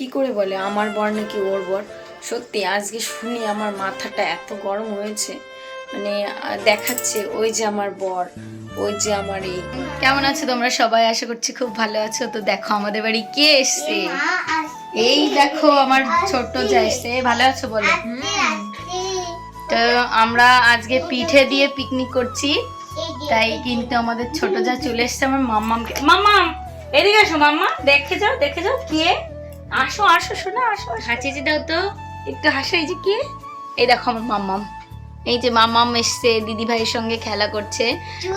কি করে বলে? আমার বর নাকি ওর বর? সত্যি, আজকে শুনি আমার মাথাটা এত গরম হয়েছে। মানে দেখাচ্ছে ওই যে আমার বর, ওই যে আমার এই। কেমন আছো তোমরা সবাই? আশা করছি খুব ভালো আছো। তো দেখো, আমাদের বাড়ি কে এসছে? এই দেখো, আমার ছোট্ট যা এসছে। ভালো আছো বলো? তো আমরা আজকে পিঠে দিয়ে পিকনিক করছি। তাই কিন্তু আমাদের ছোট যা চলে এসছে, আমার মাম্মামকে। মাম্মাম, এদিকে আসো মাম্মা। দেখে যাও দেখে যাও, কে? আসো আসো শোনা আসো হাঁচিয়ে দাও তো। একটু হাসো এই যে কে? এই দেখো আমার মাম্মাম। এই যে মাম্মাম এসছে দিদি ভাইয়ের সঙ্গে খেলা করছে।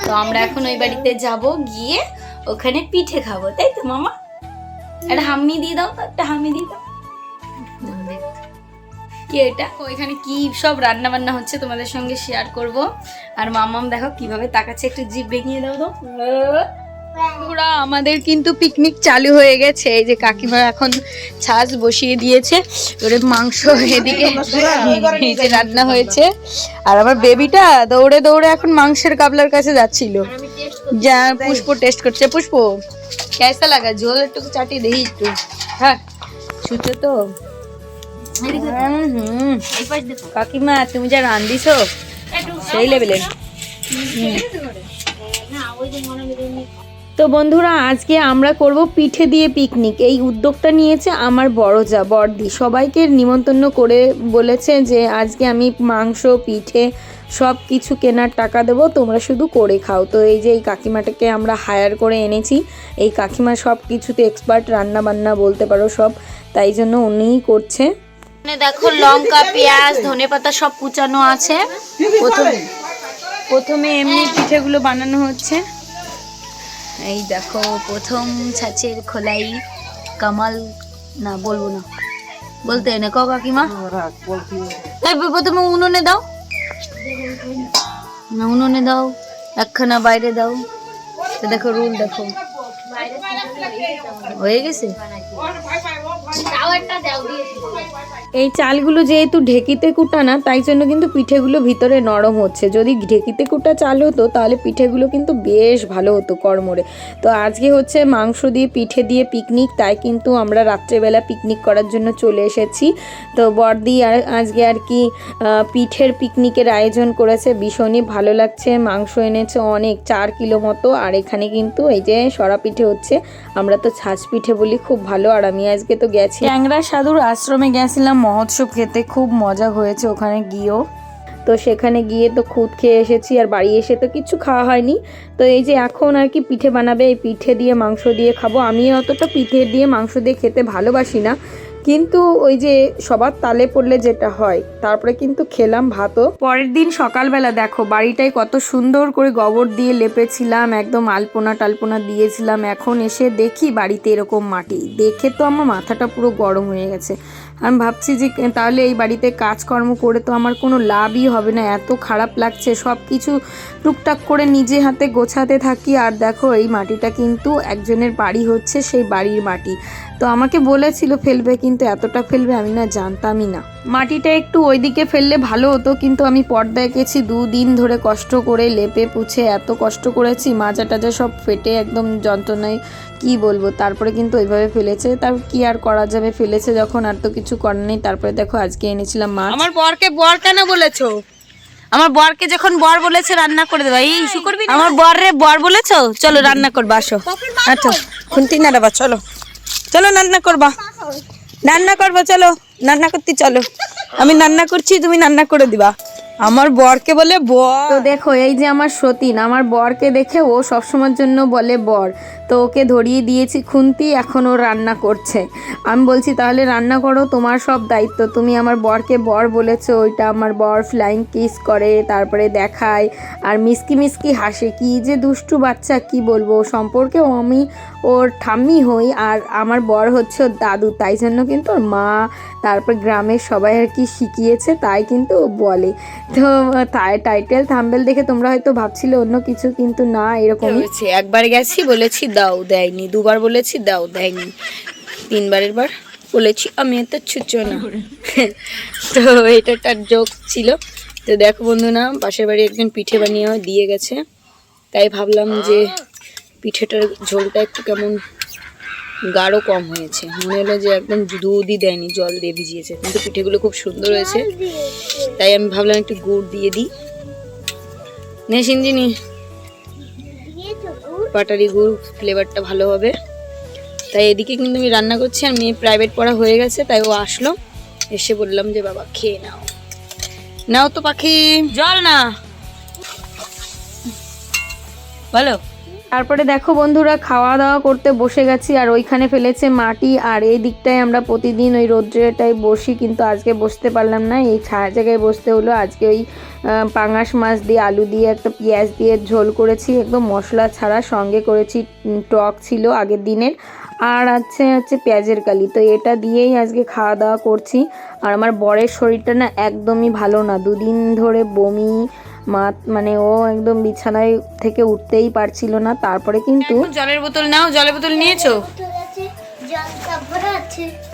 তো আমরা এখন ওই বাড়িতে যাব গিয়ে ওখানে পিঠে খাব তাই তো মামা একটা হাম্মি দিয়ে দাও তো একটা হাম্মি দিয়ে দাও। কি এটা? ওইখানে কি সব রান্না বান্না হচ্ছে তোমাদের সঙ্গে শেয়ার করব। আর মামাম দেখো কীভাবে তাকাচ্ছে একটু জিভ ভেঙিয়ে দাও তো। পুরা আমাদের কিন্তু পিকনিক চালু হয়ে গেছে। এই যে কাকিমা এখন ছাঁচ বসিয়ে দিয়েছে। ওরে মাংস এদিকে যে রান্না হয়েছে। আর আমার বেবিটা দৌড়ে দৌড়ে এখন মাংসের কাবলার কাছে যাচ্ছিল। যা পুষ্প টেস্ট করছে। পুষ্প, কেসা লাগা? ঝোল একটু চাটিয়ে দেখি একটু। হ্যাঁ ছুটো তো। কাকিমা, তুমি যা রান্ধিছো, সেই লেভেলে তো বন্ধুরা, আজকে আমরা করব পিঠে দিয়ে পিকনিক এই উদ্যোগটা নিয়েছে আমার বড় যা বড়দি। সবাইকে নিমন্ত্রণ করে বলেছে যে, আজকে আমি মাংস, পিঠে সব কিছু কেনার টাকা দেবো, তোমরা শুধু করে খাও। তো এই যে এই কাকিমাটাকে আমরা হায়ার করে এনেছি। এই কাকিমা সব কিছুতে এক্সপার্ট রান্না বান্না বলতে পারো সব। তাই জন্য উনিই করছে। দেখো লঙ্কা, পেঁয়াজ, ধনে পাতা সব কুচানো আছে। প্রথমে প্রথমে এমনি পিঠেগুলো বানানো হচ্ছে। এই দেখো, প্রথম ছাঁচের খোলাই। কামাল, না, বলব না। বলতে না ক কাকিমা। প্রথমে উনুনে দাও। না, উনুনে দাও, একখানা বাইরে দাও। দেখো, রুল দেখো। হয়ে গেছে? এই চালগুলো যেহেতু ঢেকিতে কুটা না তাই জন্য কিন্তু পিঠেগুলো ভিতরে নরম হচ্ছে। যদি ঢেকিতে কুটা চাল হতো, তাহলে পিঠেগুলো কিন্তু বেশ ভালো হতো কর্মরে তো আজকে হচ্ছে মাংস দিয়ে, পিঠে দিয়ে পিকনিক, তাই কিন্তু আমরা রাত্রেবেলা পিকনিক করার জন্য চলে এসেছি। তো বর্দি আর আজকে আর কি পিঠের পিকনিকের আয়োজন করেছে, ভীষণই ভালো লাগছে, মাংস এনেছে অনেক, চার কিলো মতো। আর এখানে কিন্তু এই যে সরা পিঠে হচ্ছে, আমরা তো ছাঁচ পিঠে বলি, খুব ভালো। আর আমি আজকে তো গেছি। ট্যাংরা সাধুর আশ্রমে গেছিলাম, মহোৎসব খেতে। খুব মজা হয়েছে ওখানে গিয়েও। তো সেখানে গিয়ে তো খুদ খেয়ে এসেছি, আর বাড়ি এসে তো কিছু খাওয়া হয়নি। তো এই যে এখন আর কি পিঠে বানাবে, এই পিঠে দিয়ে, মাংস দিয়ে খাব। আমি অতটা পিঠে দিয়ে, মাংস দিয়ে খেতে ভালোবাসি না। কিন্তু ওই যে সবার তালে পড়লে যেটা হয়, তারপরে কিন্তু খেলাম ভাতও। পরের দিন সকালবেলা দেখো, বাড়িটায় কত সুন্দর করে গোবর দিয়ে লেপেছিলাম, একদম আলপনা টালপনা দিয়েছিলাম। এখন এসে দেখি বাড়িতে এরকম মাটি। দেখে তো আমার মাথাটা পুরো গরম হয়ে গেছে। আমি ভাবছি যে, তাহলে এই বাড়িতে কাজকর্ম করে তো আমার কোনো লাভই হবে না। এত খারাপ লাগছে সব কিছু টুকটাক করে নিজে হাতে গোছাতে থাকি। আর দেখো, এই মাটিটা কিন্তু একজনের বাড়ি হচ্ছে, সেই বাড়ির মাটি। তো আমাকে বলেছিল ফেলবে কিন্তু এতটা ফেলবে আমি না জানতামই না। মাটিটা একটু ওইদিকে ফেললে ভালো হতো কিন্তু আমি পর্দা এঁকেছি দুদিন ধরে কষ্ট করে লেপে পুছে এত কষ্ট করেছি মাজা টাজা সব ফেটে একদম যন্ত্রণায় কি বলব তারপরে কিন্তু ওইভাবে ফেলেছে। তার কি আর করা যাবে ফেলেছে যখন আর তো কিছু করার নেই তারপরে দেখো আজকে এনেছিলাম মাছ। আমার বরকে বর কেন বলেছ? আমার বরকে যখন বর বলেছে রান্না করে দেবা। এই ইস্যু করবি আমার বররে বর বলেছ? চলো রান্না করবা আসো। আচ্ছা খুন্তি না দেবা চলো। চলো রান্না করবা। রান্না করবা, চলো। রান্না করতে চলো। আমি রান্না করছি, তুমি রান্না করে দিবা। আমার বরকে বলে বর। তো দেখো, এই যে আমার সতীন, আমার বরকে দেখে ও সবসময়ের জন্য বলে বর। তো ওকে ধরিয়ে দিয়েছি খুন্তি, এখন রান্না করছে। আমি বলছি, তাহলে রান্না করো, তোমার সব দায়িত্ব। তুমি আমার বরকে বর বলেছ, ওইটা আমার বর ফ্লাইং কিস করে, তারপরে দেখায়। আর মিসকি মিসকি হাসে, কি যে দুষ্টু বাচ্চা, কি বলব? সম্পর্কে আমি ওর ঠাম্মি হই, আর আমার বর হচ্ছে ওর দাদু। তাই জন্য কিন্তু ওর মা, তারপর গ্রামের সবাই আর কি শিখিয়েছে, তাই কিন্তু ও বলে। তো টাইটেল থাম্বেল দেখে তোমরা হয়তো ভাবছিলে, অন্য কিছু কিন্তু না, এরকমই। হয়েছে একবার গেছি, বলেছি দাও, দেয়নি। দুবার বলেছি, দাও, দেয়নি। তিনবারের বার বলেছি, আমি এত ছুচো না। তো এটা একটা জোক ছিল। তো দেখো বন্ধু না পাশের বাড়ি একজন পিঠে বানিয়ে দিয়ে গেছে। তাই ভাবলাম যে পিঠেটার ঝোলটা একটু কেমন গাঢ় কম হয়েছে। মনে হলো যে একদম দুধই দেয়নি, জল দিয়ে ভিজিয়েছে। কিন্তু পিঠেগুলো খুব সুন্দর হয়েছে। তাই আমি ভাবলাম একটু গুড় দিয়ে দিই। নে সিঞ্জিনি বাটারি গুড় ফ্লেভারটা ভালো হবে। তাই এদিকে কিন্তু আমি রান্না করছি আর মেয়ে প্রাইভেট পড়া হয়ে গেছে, তাই ও আসলো। এসে বললাম যে, বাবা, খেয়ে নাও। নাও তো পাখি, জল না। বলো। তারপরে দেখো বন্ধুরা খাওয়া দাওয়া করতে বসে গেছি, আর ওইখানে ফেলেছে মাটি, আর এই দিকটায় আমরা প্রতিদিন ওই রোদ্রেটাই বসি, কিন্তু আজকে বসতে পারলাম না। এই ছায়া জায়গায় বসতে হলো, আজকে ওই পাঙাশ মাছ দিয়ে, আলু দিয়ে, একটা পেঁয়াজ দিয়ে ঝোল করেছি, একদম মশলা ছাড়া সঙ্গে করেছি টক ছিল আগের দিনের, আর আছে হচ্ছে পেঁয়াজের কালি। তো এটা দিয়েই আজকে খাওয়া দাওয়া করছি, আর আমার বরের শরীরটা না একদমই ভালো না। দুদিন ধরে বমি মা মানে ও একদম বিছানায় থেকে উঠতেই পারছিল না তারপরে কিন্তু জলের বোতল নাও জলের বোতল নিয়েছো?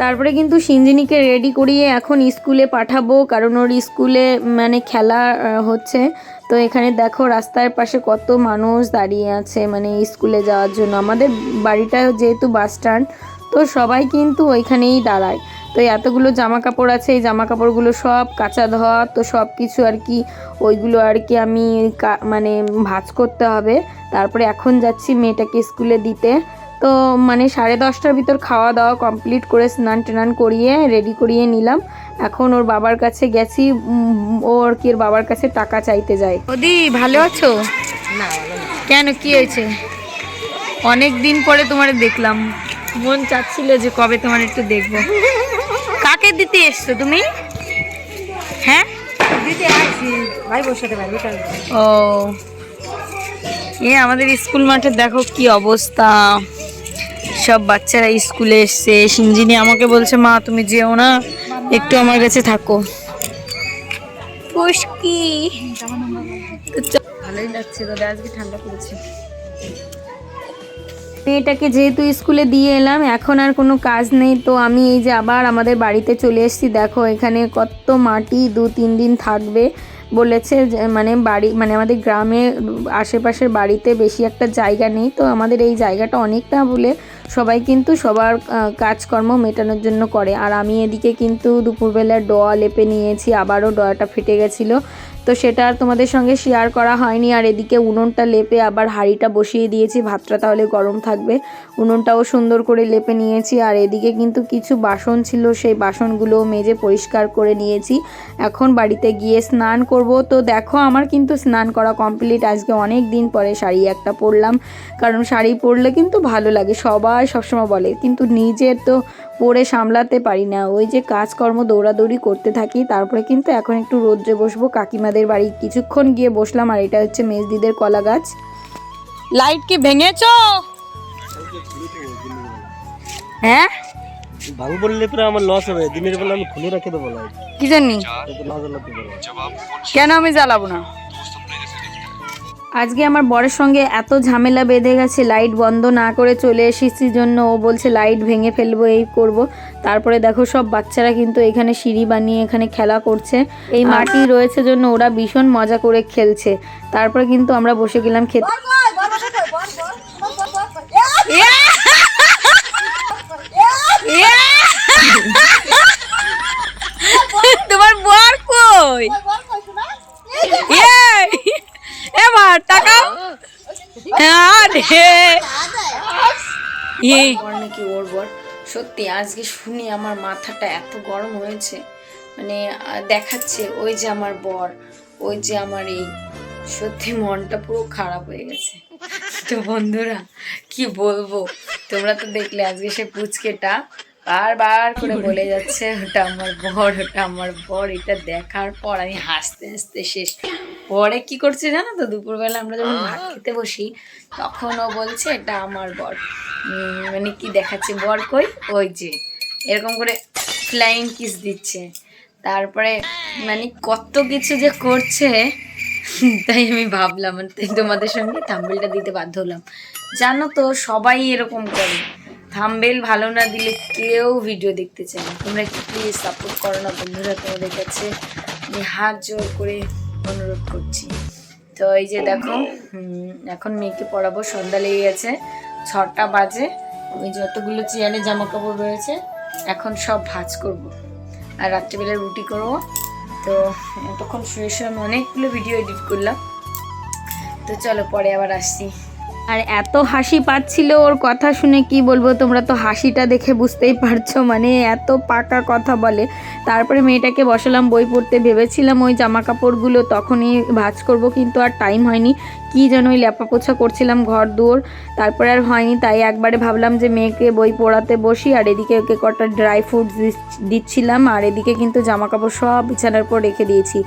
তারপরে কিন্তু সিঞ্জিনিকে রেডি করিয়ে এখন স্কুলে পাঠাবো কারণ ওর স্কুলে মানে খেলা হচ্ছে। তো এখানে দেখো রাস্তার পাশে কত মানুষ দাঁড়িয়ে আছে মানে স্কুলে যাওয়ার জন্য। আমাদের বাড়িটা যেহেতু বাস স্ট্যান্ড তো সবাই কিন্তু ওইখানেই দাঁড়ায়। তো এতগুলো জামা কাপড় আছে এই জামা কাপড়গুলো সব কাঁচা ধোয়া তো সব কিছু আর কি ওইগুলো আর কি আমি কা- মানে ভাঁজ করতে হবে। তারপরে এখন যাচ্ছি মেয়েটাকে স্কুলে দিতে। তো মানে সাড়ে দশটার ভিতর খাওয়া দাওয়া কমপ্লিট করে স্নান টান করিয়ে রেডি করিয়ে নিলাম। এখন ওর বাবার কাছে গেছি ও আর কি ওর বাবার কাছে টাকা চাইতে যায়। ওদি ভালো আছো? কেন কি হয়েছে? অনেক দিন পরে তোমার দেখলাম। মন চাচ্ছিল যে কবে তোমার একটু দেখব। কাকে দিতে এসছো তুমি? হ্যাঁ? দিতে আসছি। ভাই বসাতে পারবি ও। এ আমাদের স্কুল মাঠে দেখো কি অবস্থা। সব বাচ্চারা স্কুলে এসছে। সিঞ্জিনি আমাকে বলছে মা তুমি যেও না। একটু আমার কাছে থাকো। পুষ্কি। ভালোই লাগছে দাদা আজকে ঠান্ডা পড়েছে। মেয়েটাকে যেহেতু স্কুলে দিয়ে এলাম, এখন আর কোনো কাজ নেই, তো আমি এই যে আবার আমাদের বাড়িতে চলে এসেছি। দেখো, এখানে কত মাটি, দু তিন দিন থাকবে বলেছে মানে বাড়ি মানে আমাদের গ্রামে আশেপাশের বাড়িতে বেশি একটা জায়গা নেই, তো আমাদের এই জায়গাটা অনেকটা বলে সবাই কিন্তু সবার কাজকর্ম মেটানোর জন্য করে। আর আমি এদিকে কিন্তু দুপুরবেলা ডোয়া লেপে নিয়েছি, আবারও ডোয়াটা ফেটে গেছিল। তো সেটা আর তোমাদের সঙ্গে শেয়ার করা হয়নি। আর এদিকে উনুনটা লেপে আবার হাঁড়িটা বসিয়ে দিয়েছি। ভাতটা তাহলে গরম থাকবে। উনুনটাও সুন্দর করে লেপে নিয়েছি। আর এদিকে কিন্তু কিছু বাসন ছিল। সেই বাসনগুলো মেজে পরিষ্কার করে নিয়েছি। এখন বাড়িতে গিয়ে স্নান করব। তো দেখো, আমার কিন্তু স্নান করা কমপ্লিট আজকে অনেক দিন পরে শাড়ি একটা পরলাম। কারণ শাড়ি পরলে কিন্তু ভালো লাগে। সবাই সবসময় বলে। কিন্তু নিজের তো পরে সামলাতে পারি না। ওই যে কাজকর্ম দৌড়াদৌড়ি করতে থাকি তারপরে কিন্তু এখন একটু রোদ্রে বসবো কাকিমাদের বাড়ি কিছুক্ষণ গিয়ে বসলাম আর এটা হচ্ছে মেজদিদের কলা গাছ। লাইট কি ভেঙেছো? হ্যাঁ? ভাঙ বললে পরে আমার লস হবে দিনের বেলা আমি খুলে রেখে দেবো কি জানি? কেন আমি জ্বালাবো না? আজকে আমার বরের সঙ্গে এত ঝামেলা বেঁধে গেছে লাইট বন্ধ না করে চলে এসেছি জন্য ও বলছে লাইট ভেঙে ফেলব এই করব তারপরে দেখো সব বাচ্চারা কিন্তু এখানে সিঁড়ি বানিয়ে এখানে খেলা করছে এই মাটি রয়েছে জন্য ওরা ভীষণ মজা করে খেলছে তারপরে কিন্তু আমরা বসে গেলাম খেতে তোমার বর কই এই, এবার টাকা? আরে বর নাকি ওর বর? সত্যি, আজকে শুনি আমার মাথাটা এত গরম হয়েছে। মানে দেখাচ্ছে ওই যে আমার বর, ওই যে আমার এই। সত্যি, মনটা পুরো খারাপ হয়ে গেছে। তো বন্ধুরা, কি বলব? তোমরা তো দেখলে আজকে সে পুচকেটা। বারবার করে বলে? যাচ্ছে ওটা আমার বর ওটা আমার বর। এটা দেখার পর আমি হাসতে হাসতে শেষ। পরে কি করছে জানো তো? দুপুরবেলা আমরা যখন ভাত খেতে বসি তখন ও বলছে এটা আমার বর। মানে কি দেখাচ্ছে? বর কই? ওই যে এরকম করে ফ্লাইং কিস দিচ্ছে। তারপরে মানে কত কিছু যে করছে তাই আমি ভাবলাম তাই তোমাদের সঙ্গে থাম্বেলটা দিতে বাধ্য হলাম। জানো তো সবাই এরকম করে। থাম্বেল ভালো না দিলে কেউ ভিডিও দেখতে চায় না। তোমরা একটু প্লিজ সাপোর্ট করো না বন্ধুরা? তোমাদের কাছে আমি হাত জোর করে অনুরোধ করছি। তো এই যে দেখো এখন মেয়েকে পড়াবো, সন্ধ্যা লেগে গেছে, ছটা বাজে। ওই যতগুলো চেয়ারে জামা কাপড় রয়েছে, এখন সব ভাঁজ করব। আর রাত্রিবেলা রুটি করব। তো এতক্ষণ শুয়ে শুয়ে আমি অনেকগুলো ভিডিও এডিট করলাম। তো চলো পরে আবার আসছি। আর এত হাসি পাচ্ছিল ওর কথা শুনে, কি বলব, তোমরা তো হাসিটা দেখে বুঝতেই পারছ মানে এত পাকা কথা বলে। তারপরে মেয়েটাকে বসালাম বই পড়তে, ভেবেছিলাম ওই জামা কাপড়গুলো তখনই ভাজ করব, কিন্তু আর টাইম হয়নি। কি যেন ওই ল্যাপা পোছা করছিলাম ঘর দুয়ার। তারপরে আর হয়নি, তাই একবারে ভাবলাম যে মেয়েকে বই পড়াতে বসি, আর এদিকে ওকে কটা ড্রাই ফ্রুটস দিচ্ছিলাম, আর এদিকে কিন্তু জামা কাপড় সব বিছানার পর রেখে দিয়েছি।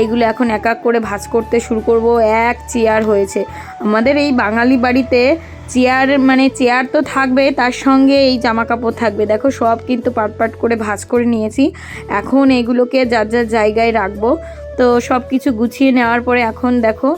এইগুলো এখন এক এক করে ভাজ করতে শুরু করব, এক চেয়ার হয়েছে। আমাদের এই বাঙালি বাড়িতে চেয়ার মানে চেয়ার তো থাকবে, তার সঙ্গে এই জামা কাপড় থাকবে। দেখো, সব কিন্তু পাট পাট করে ভাজ করে নিয়েছি। এখন এগুলোকে যার যার জায়গায় রাখব। তো সব কিছু গুছিয়ে নেওয়ার পরে এখন দেখো,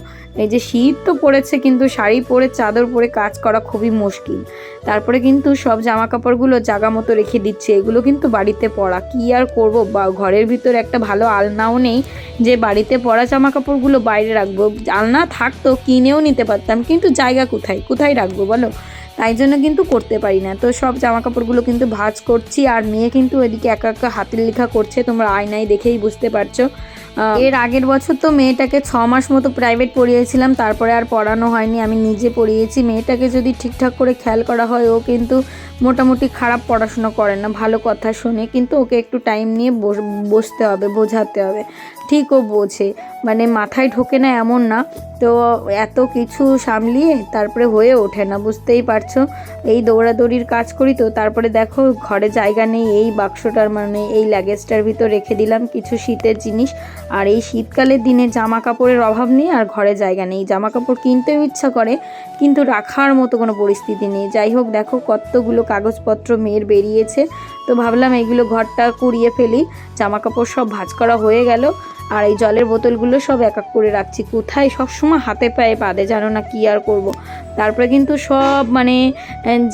এই যে শীত তো পড়েছে, কিন্তু শাড়ি পরে চাদর পরে কাজ করা খুবই মুশকিল। তারপরে কিন্তু সব জামা কাপড়গুলো জাগা মতো রেখে দিচ্ছে। এগুলো কিন্তু বাড়িতে পরা। কি আর করব? বা ঘরের ভিতর একটা ভালো আলনাও নেই যে বাড়িতে পরা জামা কাপড়গুলো বাইরে রাখব। আলনা থাকতো, কিনেও নিতে পারতাম, কিন্তু জায়গা কোথায়? কোথায় রাখব বলো? তাই জন্য কিন্তু করতে পারি না। তো সব জামা কাপড়গুলো কিন্তু ভাজ করছি। আর মেয়ে কিন্তু এদিকে একা একা হাতের লেখা করছে। তোমরা আয়নায় দেখেই বুঝতে পারছ। এর আগের বছর তো মেয়েটাকে ছ মাস মতো প্রাইভেট পড়িয়েছিলাম, তারপরে আর পড়ানো হয়নি, আমি নিজে পড়িয়েছি। মেয়েটাকে যদি ঠিকঠাক করে খেয়াল করা হয়, ও কিন্তু মোটামুটি খারাপ পড়াশোনা করে না, ভালো কথা শুনে, কিন্তু ওকে একটু টাইম নিয়ে বস- বসতে হবে, বোঝাতে হবে। ঠিক ও বোঝে। মানে মাথায় ঢোকে না এমন না। তো এত কিছু সামলিয়ে তারপরে হয়ে ওঠে না, বুঝতেই পারছ? এই দৌড়াদৌড়ির কাজ করি তো, তারপরে দেখো ঘরে জায়গা নেই, এই বাক্সটার মানে এই লাগেজটার ভিতর রেখে দিলাম কিছু শীতের জিনিস। আর এই শীতকালের দিনে জামা কাপড়ের অভাব নেই আর ঘরে জায়গা নেই। জামা কাপড় কিনতেও ইচ্ছা করে, কিন্তু রাখার মতো কোনো পরিস্থিতি নেই। যাই হোক, দেখো কতগুলো কাগজপত্র মেয়ের বেরিয়েছে। তো ভাবলাম এইগুলো ঘরটা কুড়িয়ে ফেলি জামা কাপড় সব ভাঁজ করা হয়ে গেল, আর এই জলের বোতলগুলো সব এক এক করে রাখছি। কোথায়? সবসময় হাতে পায়ে পাদে জানো না কি আর করব। তারপরে কিন্তু সব মানে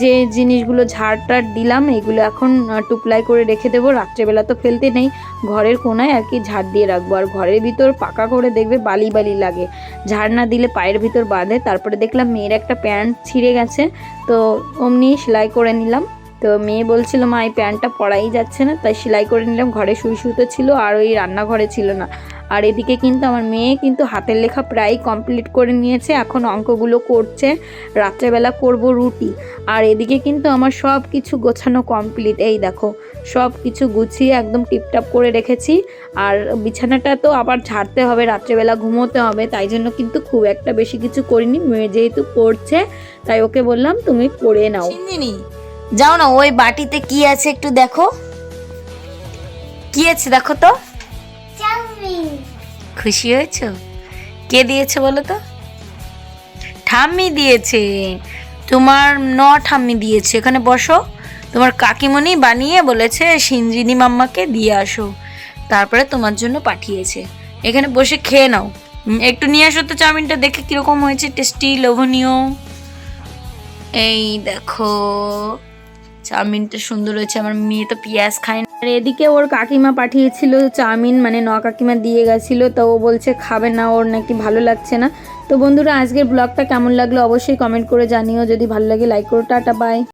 যে জিনিসগুলো ঝাড় টাড় দিলাম, এগুলো এখন টুকলাই করে রেখে দেবো। রাত্রেবেলা তো ফেলতে নেই। ঘরের কোনায় আর কি ঝাড় দিয়ে রাখব। আর ঘরের ভিতর পাকা করে দেখবে বালি বালি লাগে। ঝাড় না দিলে পায়ের ভিতর বাঁধে। তারপরে দেখলাম মেয়ের একটা প্যান্ট ছিঁড়ে গেছে। তো অমনি সেলাই করে নিলাম। তো মেয়ে বলছিল, মা, এই প্যান্টটা পরাই যাচ্ছে না। তাই সেলাই করে নিলাম। ঘরে শুই শুতে ছিল আর ওই রান্নাঘরে ছিল না। আর এদিকে কিন্তু আমার মেয়ে কিন্তু হাতের লেখা প্রায় কমপ্লিট করে নিয়েছে। এখন অঙ্কগুলো করছে। রাত্রেবেলা করব রুটি। আর এদিকে কিন্তু আমার সব কিছু গোছানো কমপ্লিট এই দেখো সব কিছু গুছিয়ে একদম টিপটাপ করে রেখেছি। আর বিছানাটা তো আবার ঝাড়তে হবে, রাত্রেবেলা ঘুমোতে হবে। তাই জন্য কিন্তু খুব একটা বেশি কিছু করিনি। মেয়ে যেহেতু পড়ছে, তাই ওকে বললাম, তুমি পড়ে নাও। যাও না ওই বাটিতে কি আছে একটু দেখো। কি আছে দেখো তো। খুশি হয়েছো? কে দিয়েছে বলো তো? ঠাম্মি দিয়েছে। তোমার ন ঠাম্মি দিয়েছে। এখানে বসো। তোমার কাকিমণি বানিয়ে বলেছে সিঞ্জিনি মাম্মাকে দিয়ে আসো। তারপরে তোমার জন্য পাঠিয়েছে। এখানে বসে খেয়ে নাও। একটু নিয়ে আসো তো চাউমিনটা দেখে কীরকম হয়েছে টেস্টি লোভনীয়। এই দেখো। চাউমিনটা সুন্দর হয়েছে, আমার মেয়ে তো পেঁয়াজ খায় না। আর এদিকে ওর কাকিমা পাঠিয়েছিল চাউমিন মানে ন কাকিমা দিয়ে গেছিল, তো ও বলছে খাবে না, ওর নাকি ভালো লাগছে না। তো বন্ধুরা, আজকের ব্লগটা কেমন লাগল অবশ্যই কমেন্ট করে জানিও, যদি ভালো লাগে লাইক করো, টাটা বাই